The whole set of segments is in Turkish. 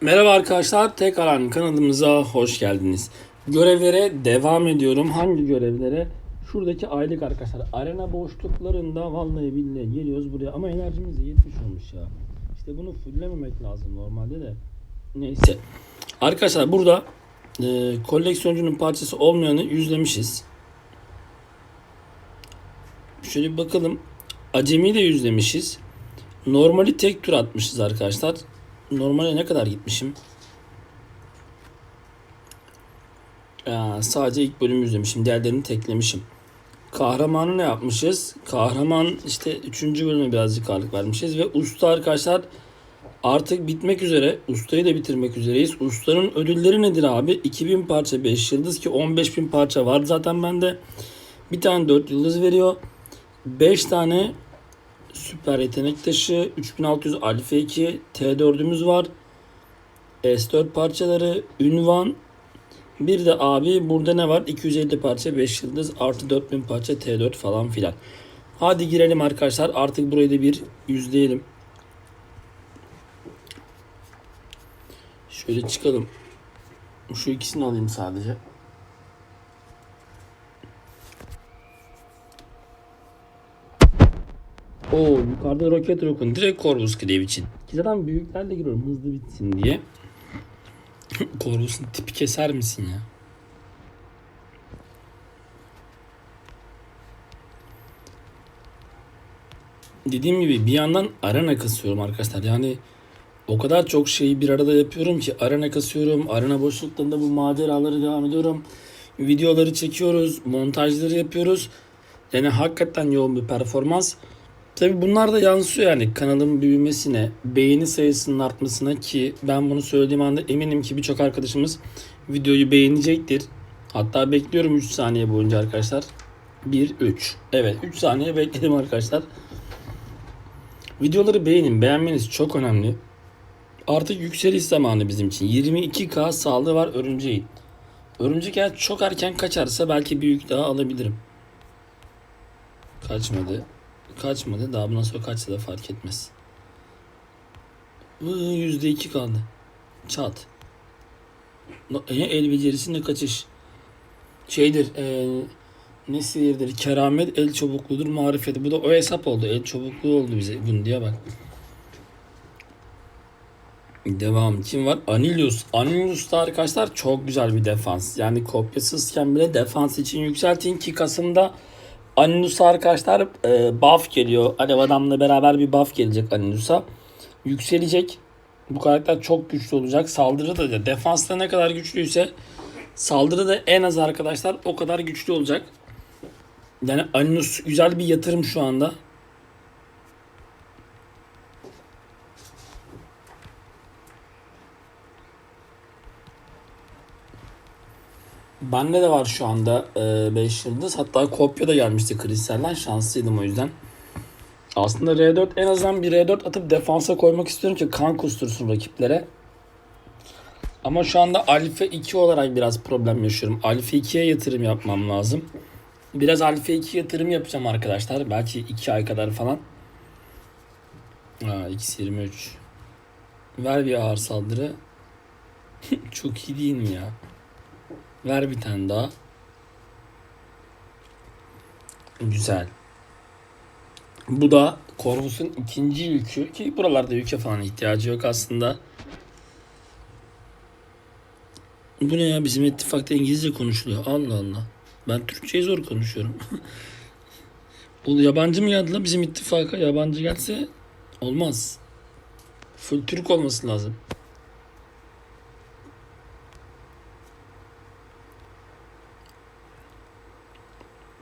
Merhaba arkadaşlar, tekrar kanalımıza hoş geldiniz. Görevlere devam ediyorum. Hangi görevlere? Şuradaki aylık arkadaşlar. Arena boşluklarında vallahi billahi geliyoruz buraya ama enerjimiz de 70 olmuş ya. İşte bunu fulllememek lazım normalde de. Neyse. Arkadaşlar burada e, koleksiyoncunun parçası olmayanı yüzlemişiz. Şöyle bakalım. Acemi de yüzlemişiz. Normali tek tur atmışız arkadaşlar. Normale ne kadar gitmişim? Ya, sadece ilk bölümü izlemişim. Diğerlerini teklemişim. Kahramanı ne yapmışız? Kahraman işte 3. bölüme birazcık ağırlık vermişiz. Ve usta arkadaşlar artık bitmek üzere. Ustayı da bitirmek üzereyiz. Ustanın ödülleri nedir abi? 2000 parça 5 yıldız ki 15000 parça var zaten bende. Bir tane 4 yıldız veriyor. 5 tane Süper yetenek taşı 3600 alfa 2 T4'ümüz var. S4 parçaları ünvan bir de abi burada ne var 250 parça 5 yıldız artı 4000 parça T4 falan filan. Hadi girelim arkadaşlar artık burayı da bir yüzleyelim. Şöyle çıkalım. Şu ikisini alayım sadece. Oo yukarıda roket rokun direkt Corvus Grev için. Ki zaten büyüklerle giriyorum hızlı bitsin diye. Corvus'un tipi keser misin ya? Dediğim gibi bir yandan arena kasıyorum arkadaşlar. Yani o kadar çok şeyi bir arada yapıyorum ki arena kasıyorum. Arena boşluklarında bu maceraları devam ediyorum. Videoları çekiyoruz. Montajları yapıyoruz. Yani hakikaten yoğun bir performans. Tabi bunlar da yansıyor yani kanalın büyümesine, beğeni sayısının artmasına ki ben bunu söylediğim anda eminim ki birçok arkadaşımız videoyu beğenecektir. Hatta bekliyorum 3 saniye boyunca arkadaşlar. 1 3. Evet 3 saniye bekledim arkadaşlar. Videoları beğenin. Beğenmeniz çok önemli. Artık yükseliş zamanı bizim için. 22K sağlığı var örümceğin. Örümcek eğer çok erken kaçarsa belki büyük daha alabilirim. Kaçmadı. Kaçmadı. Daha bundan sonra kaçsa da fark etmez. Yüzde iki kaldı. Çat. E, El becerisinde kaçış. Şeydir. E, ne sihirdir? Keramet el çabukludur marifeti. Bu da o hesap oldu. El çabukluğu oldu bize. Bunu diye bak. Devam. Kim var? Anilius. Anilius da arkadaşlar çok güzel bir defans. Yani kopyasızken bile defans için yükseltin ki Kasım'da Anilius'a arkadaşlar e, buff geliyor. Alev adamla beraber bir buff gelecek Anilius'a. Yükselecek. Bu karakter çok güçlü olacak. Saldırıda da defansta ne kadar güçlüyse saldırıda en az arkadaşlar o kadar güçlü olacak. Yani Anilius güzel bir yatırım şu anda. Bende de var şu anda 5 yıldız. Hatta kopya da gelmişti Kristal'den. Şanslıydım o yüzden. Aslında R4 en azından bir R4 atıp defansa koymak istiyorum ki kan kustursun rakiplere. Ama şu anda Alfa 2 olarak biraz problem yaşıyorum. Alfa 2'ye yatırım yapmam lazım. Biraz Alfa 2 yatırım yapacağım arkadaşlar. Belki 2 ay kadar falan. Aa, X23. Ver bir ağır saldırı. Çok iyi değil mi ya? Ver bir tane daha. Güzel. Bu da Corvus'un ikinci yükü ki buralarda yüke falan ihtiyacı yok aslında. Bu ne ya bizim ittifakta İngilizce konuşuluyor. Allah Allah. Ben Türkçeyi zor konuşuyorum. o yabancı mı geldi bizim ittifaka? Yabancı gelse olmaz. Full Türk olması lazım.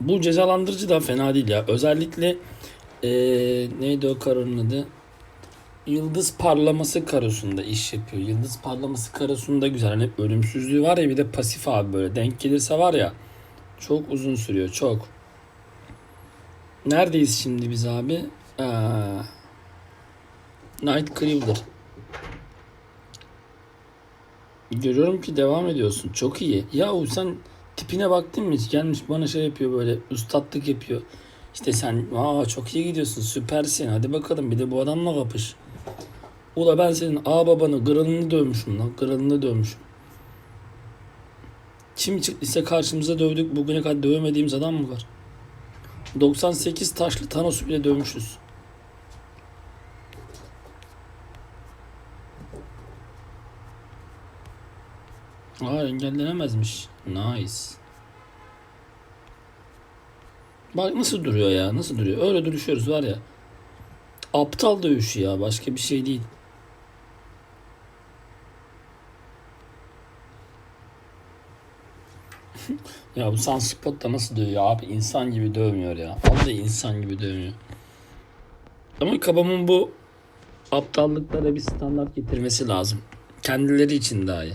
Bu cezalandırıcı da fena değil ya. Özellikle eee, neydi o karonun adı? Yıldız parlaması karosunda iş yapıyor. Yıldız parlaması karosunda güzel. Hani ölümsüzlüğü var ya bir de pasif abi böyle. Denk gelirse var ya çok uzun sürüyor. Çok. Neredeyiz şimdi biz abi? Aa, Night Cleaver. Görüyorum ki devam ediyorsun. Çok iyi. Yahu sen tipine baktın mı hiç? Gelmiş bana şey yapıyor böyle üstatlık yapıyor. İşte sen aa çok iyi gidiyorsun süpersin hadi bakalım bir de bu adamla kapış. Ula ben senin ağ babanı kralını dövmüşüm lan. Kralını dövmüşüm. Kim çıktıysa karşımıza dövdük. Bugüne kadar dövemediğimiz adam mı var? 98 taşlı Thanos'u bile dövmüşüz. Aa engellenemezmiş. Nice. Bak nasıl duruyor ya nasıl duruyor. Öyle duruşuyoruz var ya. Aptal dövüşü ya başka bir şey değil. ya bu Sunspot da nasıl dövüyor abi insan gibi dövmüyor ya. Vallahi insan gibi dövmüyor. Ama kabamın bu aptallıklara bir standart getirmesi lazım. Kendileri için daha iyi.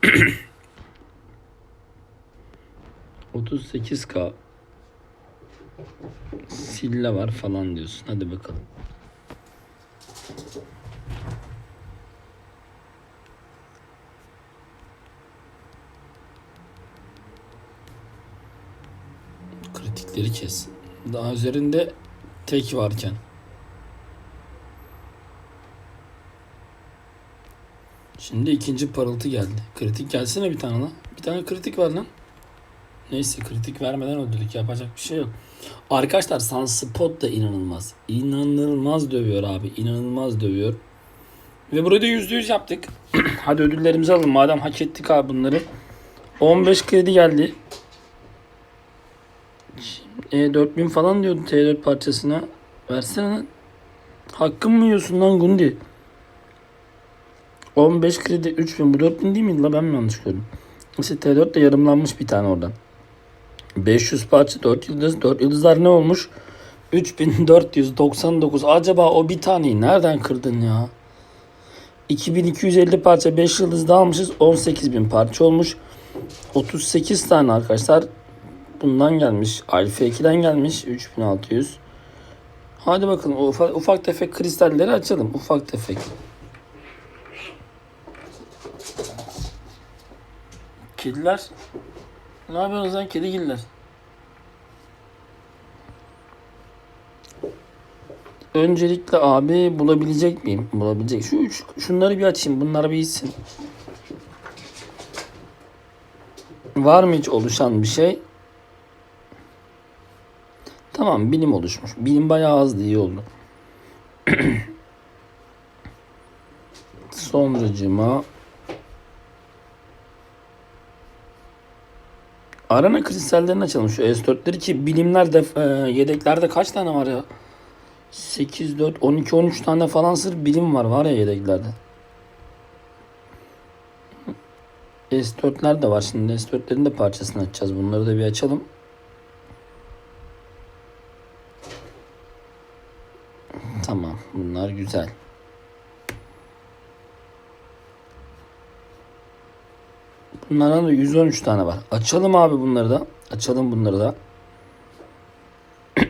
38k Silla var falan diyorsun. Hadi bakalım. Kritikleri kes. Daha üzerinde tek varken. Şimdi ikinci parıltı geldi. Kritik gelsene bir tane lan. Bir tane kritik var lan. Neyse kritik vermeden öldürdük. Yapacak bir şey yok. Arkadaşlar Sunspot da inanılmaz. İnanılmaz dövüyor abi. İnanılmaz dövüyor. Ve burada yüzde yüz yaptık. Hadi ödüllerimizi alalım. Madem hak ettik abi bunları. 15 kredi geldi. E, 4000 falan diyordu T4 parçasına. Versene lan. Hakkım mı yiyorsun lan Gundi? 15 kredi 3000 bu 4000 değil miydi la ben mi yanlış gördüm? İşte T4 de yarımlanmış bir tane oradan. 500 parça 4 yıldız 4 yıldızlar ne olmuş? 3499 acaba o bir taneyi nereden kırdın ya? 2250 parça 5 yıldız da almışız 18000 parça olmuş. 38 tane arkadaşlar bundan gelmiş. Alfa 2'den gelmiş 3600. Hadi bakalım ufak, ufak tefek kristalleri açalım. Ufak tefek. Kediler. Ne yapıyorsunuz lan kedigiller? Öncelikle abi bulabilecek miyim? Bulabilecek. Şu üç, şunları bir açayım. Bunlar bir gitsin. Var mı hiç oluşan bir şey? Tamam bilim oluşmuş. Bilim bayağı azdı iyi oldu. Sonracıma Arana kristallerini açalım şu S4'leri ki bilimler de e, yedeklerde kaç tane var ya? 8, 4, 12, 13 tane falan sır bilim var var ya yedeklerde. S4'ler de var şimdi S4'lerin de parçasını açacağız. Bunları da bir açalım. Tamam bunlar güzel. Bunlardan da 113 tane var. Açalım abi bunları da. Açalım bunları da.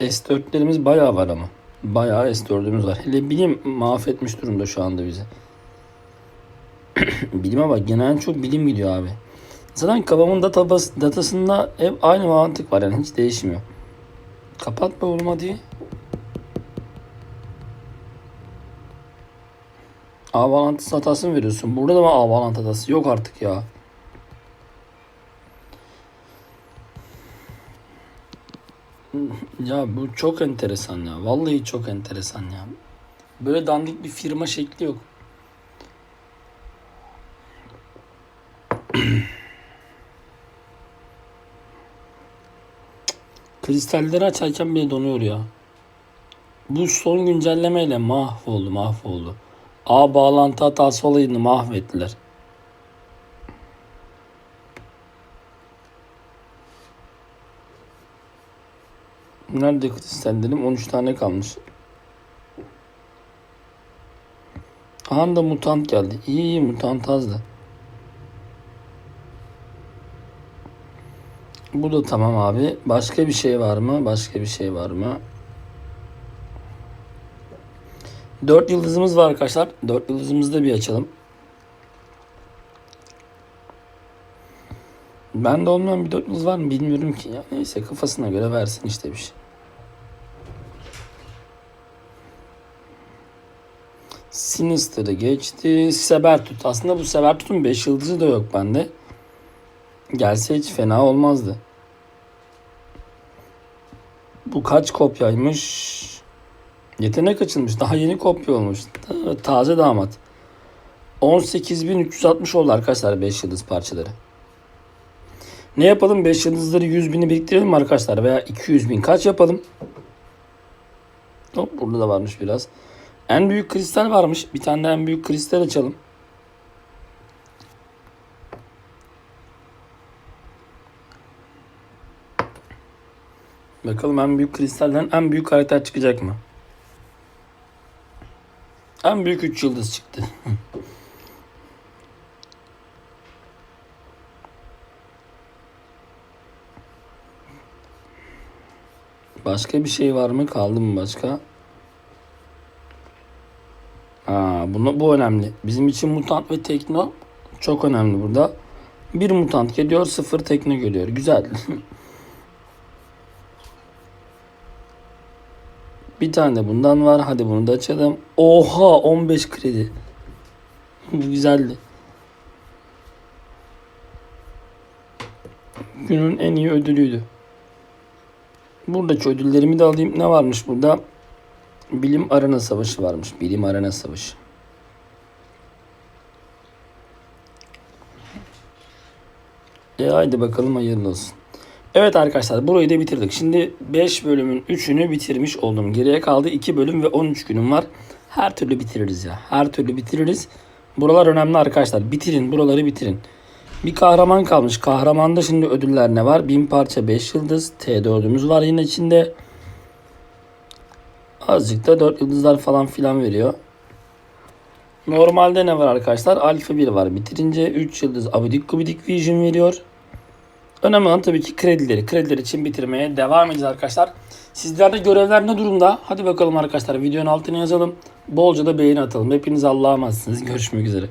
S4'lerimiz bayağı var ama. Bayağı S4'ümüz var. Hele bilim mahvetmiş durumda şu anda bizi. Bilime bak gene en çok bilim gidiyor abi. Zaten kafamın databas, datasında hep aynı mantık var yani hiç değişmiyor. Kapat be oğlum hadi. A bağlantısı hatası mı veriyorsun? Burada da mı A bağlantı hatası? Yok artık ya. Ya bu çok enteresan ya. Vallahi çok enteresan ya. Böyle dandik bir firma şekli yok. Kristalleri açarken bile donuyor ya. Bu son güncellemeyle mahvoldu mahvoldu. A bağlantı hatası olayını mahvettiler. Nerede kristallerim? 13 tane kalmış. Aha da mutant geldi. İyi iyi mutant azdı. Bu da tamam abi. Başka bir şey var mı? Başka bir şey var mı? 4 yıldızımız var arkadaşlar. 4 yıldızımızı da bir açalım. Bende olmayan bir dört yıldız var mı bilmiyorum ki ya. Neyse kafasına göre versin işte bir şey. Sinister'ı geçti. Sebertut. Aslında bu Sebertut'un 5 yıldızı da yok bende. Gelse hiç fena olmazdı. Bu kaç kopyaymış? Yetenek açılmış. Daha yeni kopya olmuş. Ta- Taze damat. 18.360 oldu arkadaşlar 5 yıldız parçaları. Ne yapalım? 5 yıldızları 100 bini biriktirelim mi arkadaşlar? Veya 200 bin. Kaç yapalım? Hop burada da varmış biraz. En büyük kristal varmış. Bir tane de en büyük kristal açalım. Bakalım en büyük kristalden en büyük karakter çıkacak mı? En büyük 3 yıldız çıktı. Başka bir şey var mı? Kaldı mı başka? Aa, bunu, bu önemli. Bizim için mutant ve tekno çok önemli burada. Bir mutant geliyor, sıfır tekno geliyor. Güzel. bir tane bundan var. Hadi bunu da açalım. Oha 15 kredi. Bu güzeldi. Günün en iyi ödülüydü. Buradaki ödüllerimi de alayım. Ne varmış burada? Bilim Arena Savaşı varmış. Bilim Arena Savaşı. E haydi bakalım hayırlı olsun. Evet arkadaşlar burayı da bitirdik. Şimdi 5 bölümün 3'ünü bitirmiş oldum. Geriye kaldı 2 bölüm ve 13 günüm var. Her türlü bitiririz ya. Her türlü bitiririz. Buralar önemli arkadaşlar. Bitirin buraları bitirin. Bir kahraman kalmış. Kahramanda şimdi ödüller ne var? 1000 parça 5 yıldız. T4'ümüz var yine içinde. Azıcık da 4 yıldızlar falan filan veriyor. Normalde ne var arkadaşlar? Alfa 1 var. Bitirince 3 yıldız abidik gubidik vision veriyor. Önemli olan tabii ki kredileri. Krediler için bitirmeye devam edeceğiz arkadaşlar. Sizlerde görevler ne durumda? Hadi bakalım arkadaşlar videonun altına yazalım. Bolca da beğeni atalım. Hepiniz Allah'a emanetsiniz. Görüşmek üzere.